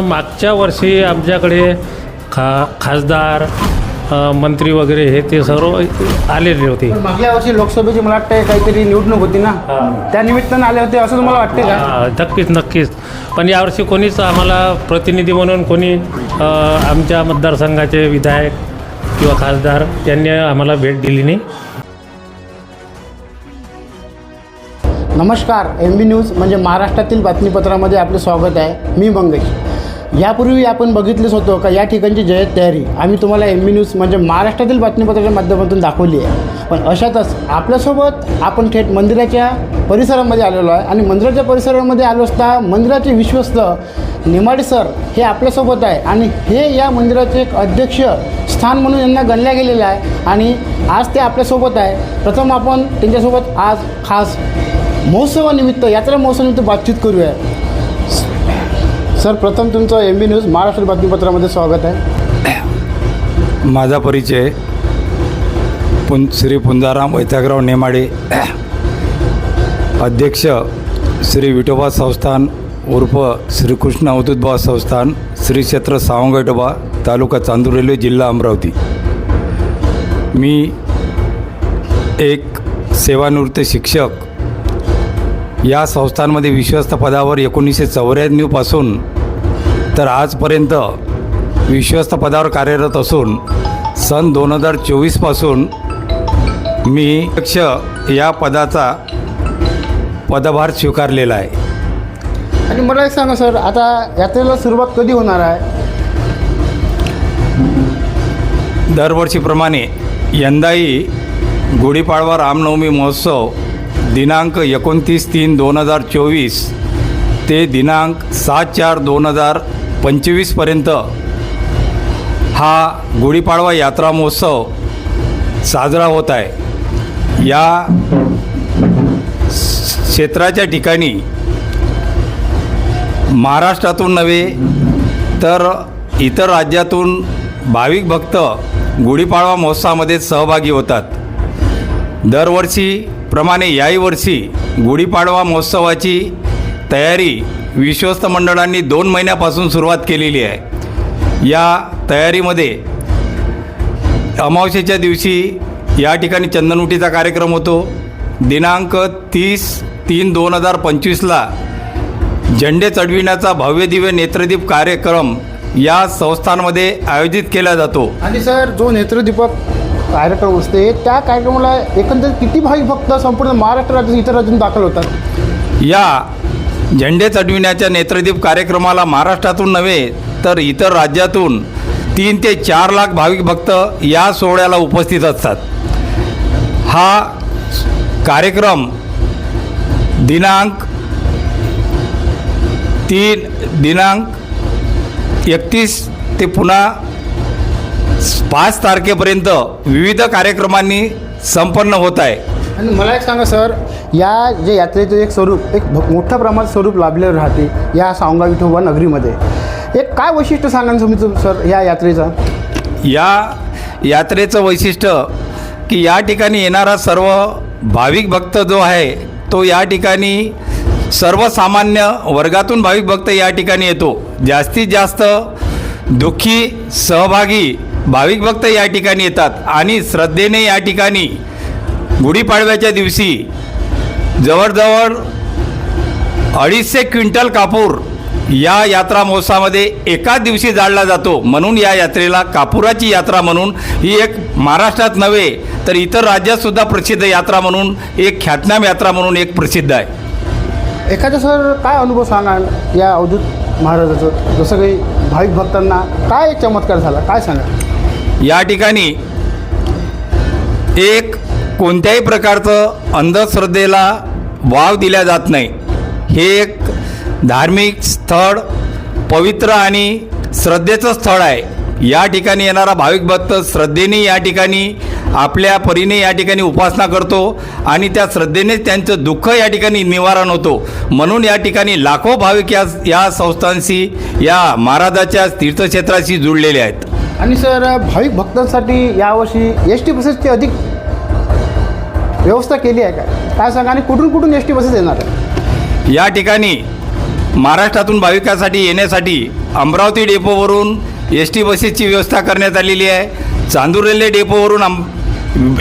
मागच्या वर्षी आमच्याकडे खा खासदार मंत्री वगैरे हे ते सर्व आलेले होते. पण मागल्या वर्षी लोकसभेची मला वाटतं काहीतरी निवडणूक होती ना? त्या निमित्तानं आले होते असं तुम्हाला वाटते का? हा, नक्कीच नक्कीच. पण यावर्षी कोणीच आम्हाला प्रतिनिधी म्हणून कोणी अ, आमच्या मतदारसंघाचे विधायक किंवा खासदार यांनी आम्हाला भेट दिली नाही. नमस्कार एम बी न्यूज म्हणजे महाराष्ट्रातील बातमीपत्रामध्ये आपले स्वागत आहे. मी मंगेश. यापूर्वी आपण बघितलंच होतो का या ठिकाणची जयत तयारी आम्ही तुम्हाला एम बी न्यूज म्हणजे महाराष्ट्रातील बातमीपत्राच्या माध्यमातून दाखवली आहे. पण अशातच आपल्यासोबत आपण थेट मंदिराच्या परिसरामध्ये आलेलो आहे. आणि मंदिराच्या परिसरामध्ये आलो असता मंदिराचे विश्वस्त निमाडे सर हे आपल्यासोबत आहे. आणि हे या मंदिराचे एक अध्यक्ष स्थान म्हणून यांना गणल्या गेलेलं आहे. आणि आज ते आपल्यासोबत आहे. प्रथम आपण त्यांच्यासोबत आज खास महोत्सवानिमित्त यात्रा महोत्सवानिमित्त बातचीत करूया. सर प्रथम तुमचं एम बी न्यूज महाराष्ट्र बातमीपत्रामध्ये स्वागत आहे. माझा परिचय पुं श्री पुंजाराम वैतागराव नेमाडे अध्यक्ष श्री विठोबा संस्थान उर्फ श्रीकृष्ण अवधूतबा संस्थान श्री क्षेत्र सावंगटोबा तालुका चांदूर रेल्वे जिल्हा अमरावती. मी एक सेवानिवृत्त शिक्षक या संस्थांमध्ये विश्वस्त पदावर एकोणीसशे चौऱ्याण्णवपासून तर आजपर्यंत विश्वस्त पदावर कार्यरत असून सन दोन हजार चोवीसपासून मी अध्यक्ष या पदाचा पदभार स्वीकारलेला आहे. आणि मला एक सांगा सर आता यात्रेला सुरुवात कधी होणार आहे? दरवर्षीप्रमाणे यंदाही गुढीपाडवा रामनवमी महोत्सव दिनांक एकोणतीस तीन दोन हजार चोवीस ते दिनांक सात चार दोन हजार पंचवीसपर्यंत हा गुढीपाडवा यात्रा महोत्सव साजरा होत आहे. या क्षेत्राच्या ठिकाणी महाराष्ट्रातून नव्हे तर इतर राज्यातून भाविक भक्त गुढीपाडवा महोत्सवामध्ये सहभागी होतात. दरवर्षी प्रमाणे याही वर्षी गुढीपाडवा महोत्सवाची तयारी विश्वस्त मंडळांनी दोन महिन्यापासून सुरुवात केलेली आहे. या तयारीमध्ये अमावस्येच्या दिवशी या ठिकाणी चंदनउटीचा कार्यक्रम होतो. दिनांक तीस तीन दोन हजार पंचवीसला झेंडे चढविण्याचा भव्य दिव्य नेत्रदीप कार्यक्रम या संस्थांमध्ये आयोजित केला जातो. आणि सर जो नेत्रदीपक कार्यक्रम असते. त्या कार्यक्रमाला एकंदरीत किती भाविक भक्त संपूर्ण महाराष्ट्र राज्यात इतर राज्यातून दाखल होतात? या झेंडे चढविण्याच्या नेत्रदीप कार्यक्रमाला महाराष्ट्रातून नव्हे तर इतर राज्यातून तीन ते चार लाख भाविक भक्त या सोहळ्याला उपस्थित असतात. हा कार्यक्रम दिनांक तीन दिनांक एकतीस ते पुन्हा पाच तारखेपर्यंत विविध कार्यक्रमांनी संपन्न होत आहे. आणि मला एक सांगा सर या जे यात्रेचं एक स्वरूप एक भ- मोठ्या प्रमाणात स्वरूप लाभलेलं राहते या सावंगा विठोबा नगरीमध्ये. एक काय वैशिष्ट्य सांगा ना तुम्ही तुम- सर या यात्रेचं? या यात्रेचं वैशिष्ट्य की या ठिकाणी येणारा सर्व भाविक भक्त जो आहे तो या ठिकाणी सर्वसामान्य वर्गातून भाविक भक्त या ठिकाणी येतो. जास्तीत जास्त दुःखी सहभागी भाविक भक्त या ठिकाणी येतात आणि श्रद्धेने या ठिकाणी गुढीपाडव्याच्या दिवशी जवळजवळ अडीचशे क्विंटल कापूर या यात्रा महोत्सवामध्ये एकाच दिवशी जाळला जातो. म्हणून या यात्रेला कापुराची यात्रा म्हणून ही एक महाराष्ट्रात नव्हे तर इतर राज्यातसुद्धा प्रसिद्ध यात्रा म्हणून एक ख्यातनाम यात्रा म्हणून एक प्रसिद्ध आहे. एखादा सर काय अनुभव सांगाल या अवधूत महाराजाचं? जसं काही भाविक भक्तांना काय चमत्कार झाला? काय सांगा या ठिकाणी एक कोणत्याही प्रकारचं अंधश्रद्धेला वाव दिला जात नाही. हे एक धार्मिक स्थळ पवित्र आणि श्रद्धेचं स्थळ आहे. या ठिकाणी येणारा भाविक भक्त श्रद्धेने या ठिकाणी आपल्या परीने या ठिकाणी उपासना करतो आणि त्या श्रद्धेनेच त्यांचं दुःख या ठिकाणी निवारण होतो. म्हणून या ठिकाणी लाखो भाविक या या संस्थांशी या महाराजाच्या तीर्थक्षेत्राशी जुळलेले आहेत. आणि सर भाविक भक्तांसाठी यावर्षी एस टी बसेसची अधिक व्यवस्था केली आहे का? काय सांगा? आणि कुठून कुठून एस टी बसेस येणार आहे या ठिकाणी महाराष्ट्रातून भाविकासाठी येण्यासाठी अमरावती डेपोवरून एस टी बसेसची व्यवस्था करण्यात आलेली आहे. चांदूर रेल्वे डेपोवरून अम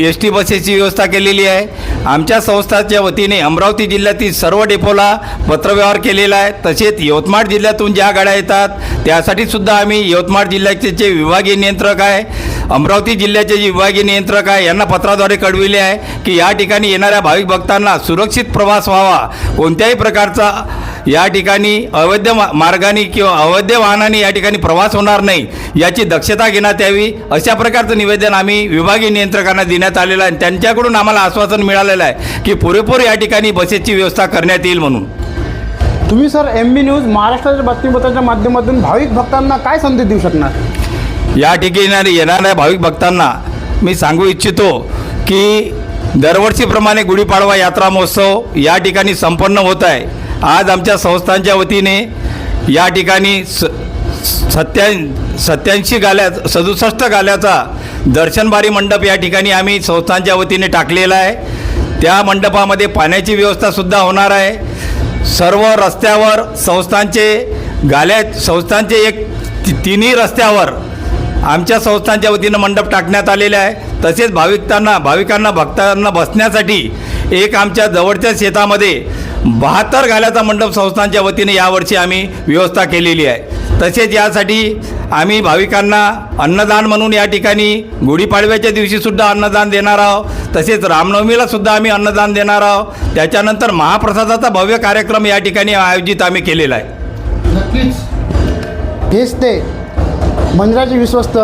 एस टी बसेसची व्यवस्था केलेली आहे. आमच्या संस्थाच्या वतीने अमरावती जिल्ह्यातील सर्व डेपोला पत्रव्यवहार केलेला आहे. तसेच यवतमाळ जिल्ह्यातून ज्या गाड्या येतात त्यासाठी सुद्धा आम्ही यवतमाळ जिल्ह्याचे जे विभागीय नियंत्रक आहे अमरावती जिल्ह्याचे जे विभागीय नियंत्रक आहे यांना पत्राद्वारे कळविले आहे की या ठिकाणी येणाऱ्या भाविक भक्तांना सुरक्षित प्रवास व्हावा. कोणत्याही प्रकारचा या ठिकाणी अवैध मा- मार्गाने किंवा अवैध वाहनाने या ठिकाणी प्रवास होणार नाही याची दक्षता घेण्यात यावी. अशा प्रकारचं निवेदन आम्ही विभागीय नियंत्रकांना देण्यात आलेलं आहे आणि त्यांच्याकडून आम्हाला आश्वासन मिळालेलं आहे की पुरेपूर या ठिकाणी बसेसची व्यवस्था करण्यात येईल म्हणून. तुम्ही सर एम बी न्यूज महाराष्ट्राच्या बातमीपत्राच्या माध्यमातून भाविक भक्तांना काय संदेश देऊ शकणार? या ठिकाणी येणाऱ्या भाविक भक्तांना मी सांगू इच्छितो की दरवर्षीप्रमाणे गुढीपाडवा यात्रा महोत्सव या ठिकाणी संपन्न होत आहे. आज आमच्या संस्थांच्या वतीने या ठिकाणी स सत्या सत्याऐंशी गाल्या सदुसष्ट गाल्याचा दर्शनबारी मंडप या ठिकाणी आम्ही संस्थांच्या वतीने टाकलेला आहे. त्या मंडपामध्ये पाण्याची व्यवस्थासुद्धा होणार आहे. सर्व रस्त्यावर संस्थांचे गाल्या संस्थांचे एक तिन्ही रस्त्यावर आमच्या संस्थांच्या वतीनं मंडप टाकण्यात आलेले आहे. तसेच भाविकांना भाविकांना भक्तांना बसण्यासाठी एक आमच्या जवळच्या शेतामध्ये बहात्तर गाल्याचा मंडप संस्थांच्या वतीने यावर्षी आम्ही व्यवस्था केलेली आहे. तसेच यासाठी आम्ही भाविकांना अन्नदान म्हणून या ठिकाणी गुढीपाडव्याच्या दिवशीसुद्धा अन्नदान देणार आहोत. तसेच रामनवमीला सुद्धा आम्ही अन्नदान देणार आहोत. त्याच्यानंतर महाप्रसादाचा भव्य कार्यक्रम या ठिकाणी आयोजित आम्ही केलेला आहे. नक्कीच. हेच ते. मंदिराचे विश्वस्त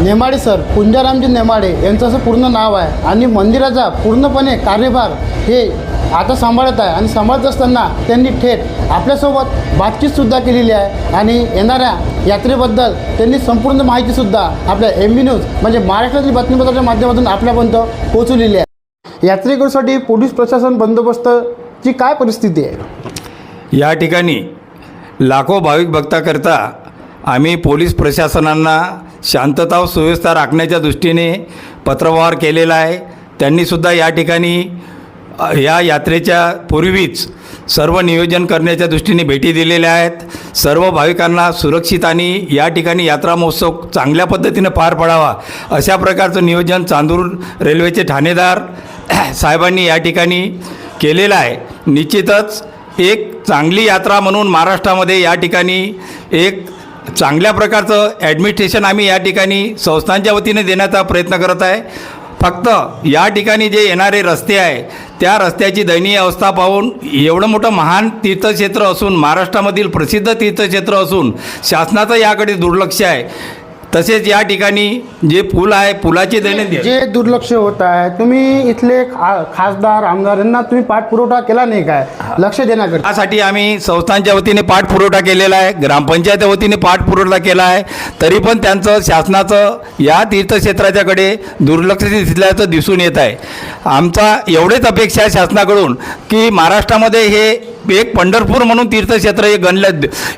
नेमाडे सर पुंजारामजी नेमाडे यांचं असं पूर्ण नाव आहे. आणि मंदिराचा पूर्णपणे कार्यभार हे आता सांभाळत आहे आणि सांभाळत असताना त्यांनी थेट आपल्यासोबत बातचीतसुद्धा केलेली आहे. आणि येणाऱ्या यात्रेबद्दल त्यांनी संपूर्ण माहितीसुद्धा आपल्या एम बी न्यूज म्हणजे महाराष्ट्रातील बातमीपत्राच्या माध्यमातून आपल्यापर्यंत पोहोचवलेली आहे. यात्रेकरूसाठी पोलीस प्रशासन बंदोबस्तची काय परिस्थिती आहे? या ठिकाणी लाखो भाविक भक्ताकरता आम्ही पोलीस प्रशासनांना शांतता व सुव्यवस्था राखण्याच्या दृष्टीने पत्रव्यवहार केलेला आहे. त्यांनीसुद्धा या ठिकाणी या यात्रेच्या पूर्वीच सर्व नियोजन करण्याच्या दृष्टीने भेटी दिलेल्या आहेत. सर्व भाविकांना सुरक्षित आणि या ठिकाणी यात्रा महोत्सव चांगल्या पद्धतीनं पार पडावा अशा प्रकारचं नियोजन चांदूर रेल्वेचे ठाणेदार साहेबांनी या ठिकाणी केलेलं आहे. निश्चितच एक चांगली यात्रा म्हणून महाराष्ट्रामध्ये या ठिकाणी एक चांगल्या प्रकारचं ॲडमिनिस्ट्रेशन आम्ही या ठिकाणी संस्थांच्या वतीने देण्याचा प्रयत्न करत आहे. फक्त या ठिकाणी जे येणारे रस्ते आहे त्या रस्त्याची दयनीय अवस्था पाहून एवढं मोठं महान तीर्थक्षेत्र असून महाराष्ट्रामधील प्रसिद्ध तीर्थक्षेत्र असून शासनाचं याकडे दुर्लक्ष आहे. तसेच या ठिकाणी जे पूल आहे पुलाची दैनंदिन. जे दुर्लक्ष होत आहे तुम्ही इथले खा खासदार आमदार यांना तुम्ही पाठपुरवठा केला नाही काय? लक्ष देण्याकरता. यासाठी आम्ही संस्थांच्या वतीने पाठपुरवठा केलेला आहे ग्रामपंचायत वतीने पाठपुरवठा केला आहे तरी पण त्यांचं शासनाचं या तीर्थक्षेत्राच्याकडे दुर्लक्ष दिसल्याचं दिसून येत आहे. आमचा एवढेच अपेक्षा आहे शासनाकडून की महाराष्ट्रामध्ये हे एक पंढरपूर म्हणून तीर्थक्षेत्र एक गणल्या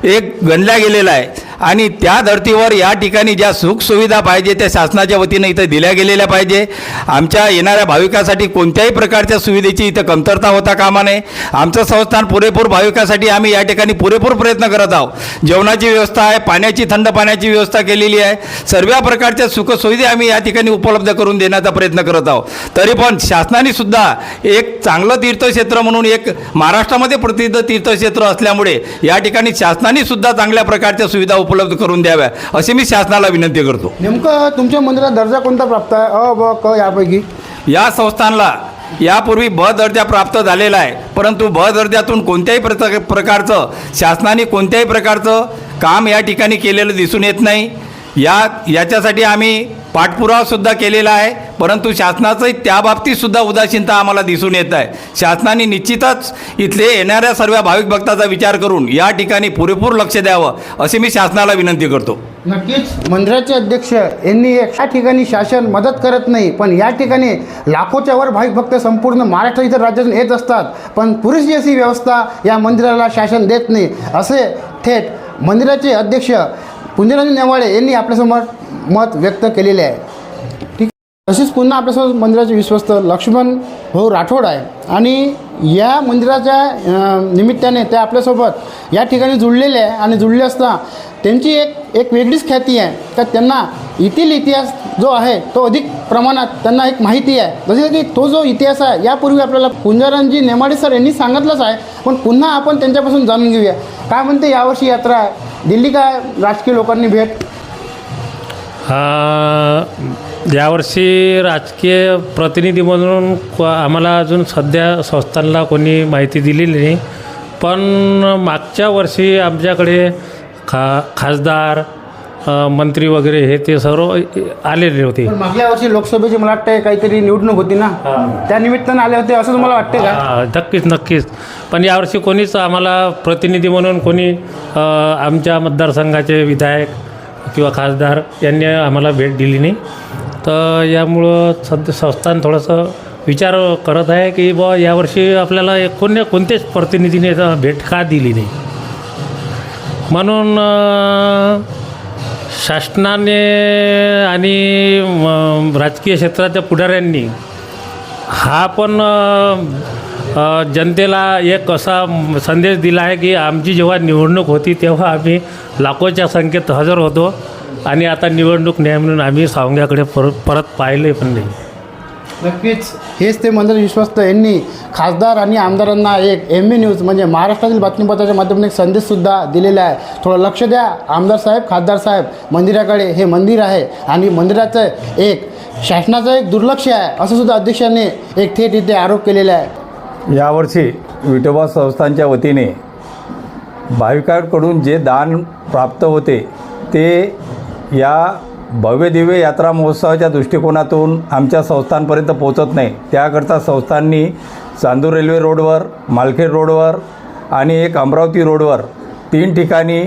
एक गणल्या गेलेलं आहे. आणि त्या धर्तीवर या ठिकाणी ज्या सुखसुविधा पाहिजे त्या शासनाच्या वतीनं इथं दिल्या गेलेल्या पाहिजे. आमच्या येणाऱ्या भाविकासाठी कोणत्याही प्रकारच्या सुविधेची इथं कमतरता होता कामा नये. आमचं संस्थान पुरेपूर भाविकासाठी आम्ही या ठिकाणी पुरेपूर प्रयत्न करत आहोत. जेवणाची व्यवस्था आहे पाण्याची थंड पाण्याची व्यवस्था केलेली आहे. सर्व प्रकारच्या सुखसुविधा आम्ही या ठिकाणी उपलब्ध करून देण्याचा प्रयत्न करत आहोत. तरी पण शासनाने सुद्धा एक चांगलं तीर्थक्षेत्र म्हणून एक महाराष्ट्रामध्ये प्रसिद्ध तीर्थक्षेत्र असल्यामुळे या ठिकाणी शासनाने सुद्धा चांगल्या प्रकारच्या सुविधा उपलब्ध करून द्याव्या अशी मी शासनाला विनंती करतो. नेमकं तुमच्या मंदिरात दर्जा कोणता प्राप्त आहे? अ ब क यापैकी? या संस्थानला यापूर्वी ब दर्जा प्राप्त झालेला आहे परंतु ब दर्जातून कोणत्याही प्रकारचं शासनाने कोणत्याही प्रकारचं काम या ठिकाणी केलेलं दिसून येत नाही. या याच्यासाठी आम्ही पाठपुरावासुद्धा केलेला आहे. परंतु शासनाचं त्या उदासीनता आम्हाला दिसून येत आहे. शासनाने निश्चितच इथले येणाऱ्या सर्व भाविक भक्ताचा विचार करून या ठिकाणी पुरेपूर लक्ष द्यावं असे मी शासनाला विनंती करतो. नक्कीच. मंदिराचे अध्यक्ष यांनी या ठिकाणी शासन मदत करत नाही पण या ठिकाणी लाखोच्या वर भाविक भक्त संपूर्ण महाराष्ट्र इतर राज्यातून येत असतात. पण पुरेशी अशी व्यवस्था या मंदिराला शासन देत नाही असे थेट मंदिराचे अध्यक्ष पुंजराजी नेवाळे यांनी आपल्यासमोर मत व्यक्त केलेले आहे. ठीक तसेच पुन्हा आपल्यासमोर मंदिराचे विश्वस्त लक्ष्मण भाऊ राठोड आहे. आणि या मंदिराच्या निमित्ताने ते आपल्यासोबत या ठिकाणी जुळलेले आहे आणि जुळले असता त्यांची एक एक वेगळीच ख्याती आहे. तर त्यांना येथील इतिहास जो आहे तो अधिक प्रमाणात त्यांना एक माहिती आहे. जसे की तो जो इतिहास आहे यापूर्वी आपल्याला कुंजारांजी नेमाडे सर यांनी सांगितलंच आहे. पण पुन्हा आपण त्यांच्यापासून जाणून घेऊया. काय म्हणते यावर्षी यात्रा? दिल्ली काय राजकीय लोकांनी भेट? यावर्षी राजकीय प्रतिनिधी म्हणून आम्हाला अजून सध्या संस्थांना कोणी माहिती दिलेली नाही. पण मागच्या वर्षी आमच्याकडे खा खासदार मंत्री वगैरे हे ते सर्व आलेले होते. पण मागल्या वर्षी लोकसभेची मला वाटतं काहीतरी निवडणूक होती ना? त्या निमित्तानं आले होते असं तुम्हाला वाटते का? हा, नक्कीच नक्कीच. पण यावर्षी कोणीच आम्हाला प्रतिनिधी म्हणून कोणी अ, आमच्या मतदारसंघाचे विधायक किंवा खासदार यांनी आम्हाला भेट दिली नाही. तर यामुळं सध्या संस्थान थोडंसं विचार करत आहे की बुवा यावर्षी आपल्याला एक कोण्या कोणत्याच प्रतिनिधीने भेट का दिली नाही? म्हणून अ, शासनाने आणि राजकीय क्षेत्राच्या पुढाऱ्यांनी हा पण जनतेला एक असा संदेश दिला आहे की आमची जेव्हा निवडणूक होती तेव्हा आम्ही लाखोच्या संख्येत हजर होतो आणि आता निवडणूक नाही म्हणून आम्ही सावंग्याकडे परत परत पाहिले पण नाही. नक्कीच. हेच ते मंदिर विश्वस्त यांनी खासदार आणि आमदारांना एक एम बी न्यूज म्हणजे महाराष्ट्रातील बातमीपत्राच्या माध्यमातून एक संदेशसुद्धा दिलेला आहे. थोडं लक्ष द्या आमदार साहेब खासदार साहेब मंदिराकडे हे मंदिर आहे आणि मंदिराचं एक शासनाचं एक दुर्लक्ष आहे असं सुद्धा अध्यक्षांनी एक थेट इथे आरोप केलेला आहे. यावर्षी विठोबा संस्थांच्या वतीने भाविकांकडून जे दान प्राप्त होते ते या भव्य दिव्य यात्रा महोत्सवाच्या दृष्टिकोनातून आमच्या संस्थांपर्यंत पोहोचत नाही. त्याकरता संस्थांनी चांदूर रेल्वे रोडवर मालखेड रोडवर आणि एक अमरावती रोडवर तीन ठिकाणी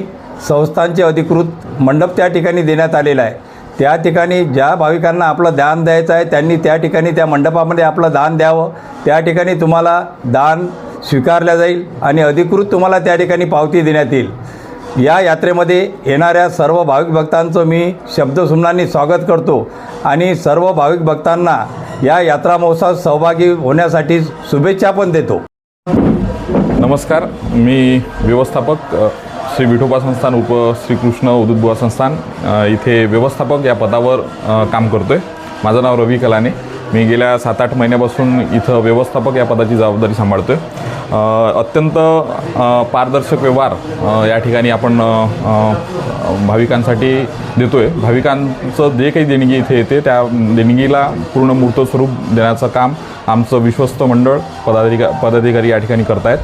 संस्थांचे अधिकृत मंडप त्या ठिकाणी देण्यात आलेला आहे. त्या ठिकाणी ज्या भाविकांना आपलं दान द्यायचं आहे त्यांनी त्या ठिकाणी त्या मंडपामध्ये आपलं दान द्यावं. त्या ठिकाणी तुम्हाला दान स्वीकारलं जाईल आणि अधिकृत तुम्हाला त्या ठिकाणी पावती देण्यात येईल. या यात्रेमध्ये येणाऱ्या सर्व भाविक भक्तांचं मी शब्दसुमनांनी स्वागत करतो आणि सर्व भाविक भक्तांना या यात्रा महोत्सवात सहभागी होण्यासाठी शुभेच्छा पण देतो. नमस्कार मी व्यवस्थापक श्री विठोबा संस्थान उप श्रीकृष्ण उदुतबुवा संस्थान इथे व्यवस्थापक या पदावर काम करतो आहे माझं नाव रवी कलाने. मी गेल्या सात आठ महिन्यापासून इथं व्यवस्थापक या पदाची जबाबदारी सांभाळतो आहे अत्यंत पारदर्शक व्यवहार या ठिकाणी आपण भाविकांसाठी देतो आहे भाविकांचं जे काही देणगी इथे येते त्या देणगीला पूर्ण मूर्त स्वरूप देण्याचं काम आमचं विश्वस्त मंडळ पदाधिका पदाधिकारी या ठिकाणी करतायत.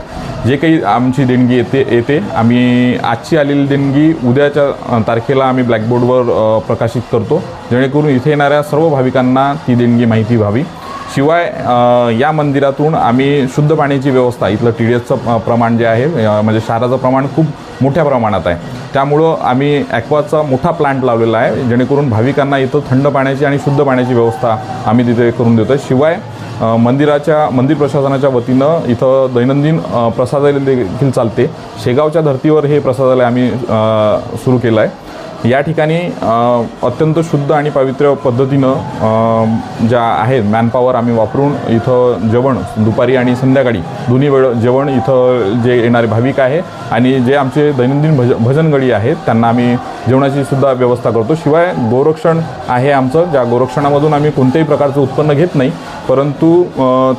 जे काही आमची देणगी येते येते आम्ही आजची आलेली देणगी उद्याच्या तारखेला आम्ही ब्लॅकबोर्डवर प्रकाशित करतो. जेणेकरून इथे येणाऱ्या सर्व भाविकांना ती देणगी माहिती व्हावी. शिवाय या मंदिरातून आम्ही शुद्ध पाण्याची व्यवस्था इथलं टी डी एसचं प्रमाण जे आहे म्हणजे क्षाराचं प्रमाण खूप मोठ्या प्रमाणात आहे. त्यामुळं आम्ही ॲक्वाचा मोठा प्लांट लावलेला आहे जेणेकरून भाविकांना इथं थंड पाण्याची आणि शुद्ध पाण्याची व्यवस्था आम्ही तिथे करून देतो आहे शिवाय मंदिराच्या मंदिर प्रशासनाच्या वतीनं इथं दैनंदिन प्रसादालय देखील चालते. शेगावच्या धर्तीवर हे प्रसादालय आम्ही सुरू केलं आहे या ठिकाणी अत्यंत शुद्ध आणि पवित्र पद्धतीनं ज्या आहेत मॅनपॉवर आम्ही वापरून इथं जेवण दुपारी आणि संध्याकाळी दोन्ही वेळ जेवण इथं जे येणारे भाविक आहे आणि जे आमचे दैनंदिन भज भजनगडी आहेत त्यांना आम्ही जेवणाची सुद्धा व्यवस्था करतो. शिवाय गोरक्षण आहे आमचं ज्या गोरक्षणामधून आम्ही कोणत्याही प्रकारचं उत्पन्न घेत नाही परंतु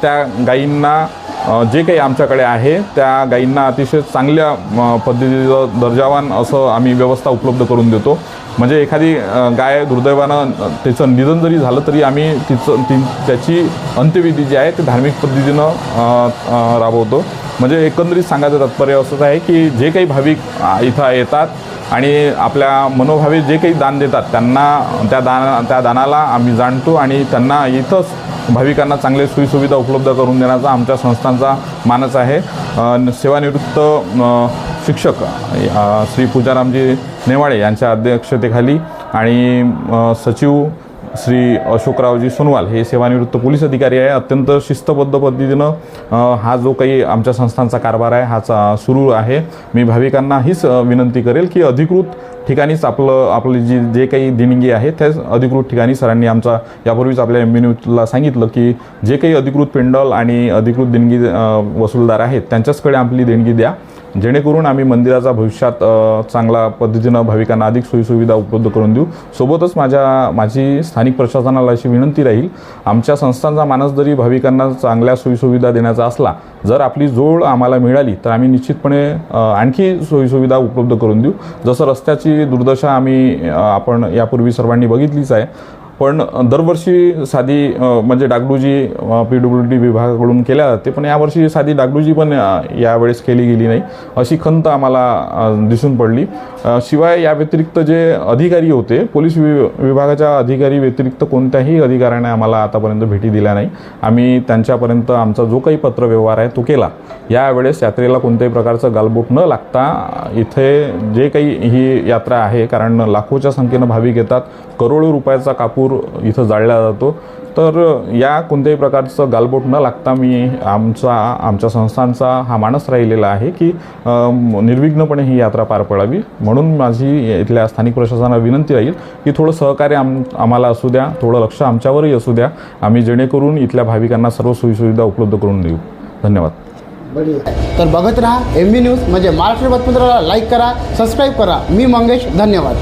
त्या गायींना जे काही आमच्याकडे आहे त्या गाईंना अतिशय चांगल्या पद्धतीचं दर्जावान असं आम्ही व्यवस्था उपलब्ध करून देतो. म्हणजे एखादी गाय दुर्दैवानं त्याचं निधन जरी झालं तरी आम्ही तिचं ती त्याची अंत्यविधी जी आहे ती धार्मिक पद्धतीनं राबवतो. म्हणजे एकंदरीत सांगायचं तात्पर्य असंच आहे की जे काही भाविक इथं येतात आणि आपल्या मनोभावे जे काही दान देतात त्यांना त्या दान त्या दानाला आम्ही जाणतो आणि त्यांना इथंच भाविकांना चांगले सोयीसुविधा उपलब्ध करून देण्याचा आमच्या संस्थांचा मानस आहे. सेवानिवृत्त शिक्षक श्री पूजारामजी नेवाळे यांच्या अध्यक्षतेखाली आणि सचिव श्री अशोकरावजी सोनवाल हे सेवानिवृत्त पोलीस अधिकारी आहे. अत्यंत शिस्तबद्ध पद्धतीनं हा जो काही आमच्या संस्थांचा कारभार आहे हा चा सुरू आहे. मी भाविकांना हीच विनंती करेल की अधिकृत ठिकाणीच आपलं आपली जी जे काही देणगी आहे त्याच अधिकृत ठिकाणी सरांनी आमचा यापूर्वीच आपल्या एम न्यूजला सांगितलं की जे काही अधिकृत पेंडल आणि अधिकृत देणगी वसूलदार आहेत त्यांच्याचकडे आपली देणगी द्या. जेणेकरून आम्ही मंदिराचा भविष्यात चांगला पद्धतीनं भाविकांना अधिक सोयीसुविधा उपलब्ध करून देऊ. सोबतच माझ्या माझी स्थानिक प्रशासनाला अशी विनंती राहील आमच्या संस्थांचा मानस जरी भाविकांना चांगल्या सोयीसुविधा देण्याचा असला जर आपली जोड आम्हाला मिळाली तर आम्ही निश्चितपणे आणखी सोयीसुविधा उपलब्ध करून देऊ. जसं रस्त्याची दुर्दशा आम्ही आपण यापूर्वी सर्वांनी बघितलीच आहे पण दरवर्षी साधी म्हणजे डागडुजी पी डब्ल्यू डी विभागाकडून केल्या जाते पण यावर्षी साधी डागडुजी पण यावेळेस केली गेली नाही अशी खंत आम्हाला दिसून पडली. शिवाय या व्यतिरिक्त जे अधिकारी होते पोलीस वि विभागाच्या अधिकारी व्यतिरिक्त कोणत्याही अधिकाऱ्याने आम्हाला आतापर्यंत भेटी दिल्या नाही. आम्ही त्यांच्यापर्यंत आमचा जो काही पत्रव्यवहार आहे तो केला. यावेळेस यात्रेला कोणत्याही प्रकारचं गालबोट न लागता इथे जे काही ही यात्रा आहे कारण लाखोच्या संख्येनं भाविक येतात करोडो रुपयाचा कापूर इथं जाळला जातो. तर या कोणत्याही प्रकारचं गालबोट न लागता मी आमचा आमच्या संस्थांचा हा मानस राहिलेला आहे की निर्विघ्नपणे ही यात्रा पार पडावी. म्हणून माझी इथल्या स्थानिक प्रशासनाला विनंती राहील की थोडं सहकार्य आम आम्हाला असू द्या थोडं लक्ष आमच्यावरही असू द्या. आम्ही जेणेकरून इथल्या भाविकांना सर्व सोयीसुविधा उपलब्ध करून देऊ. धन्यवाद. तर बघत राहा एम बी न्यूज म्हणजे महाराष्ट्र बातमीपत्राला लाईक करा सबस्क्राईब करा. मी मंगेश धन्यवाद.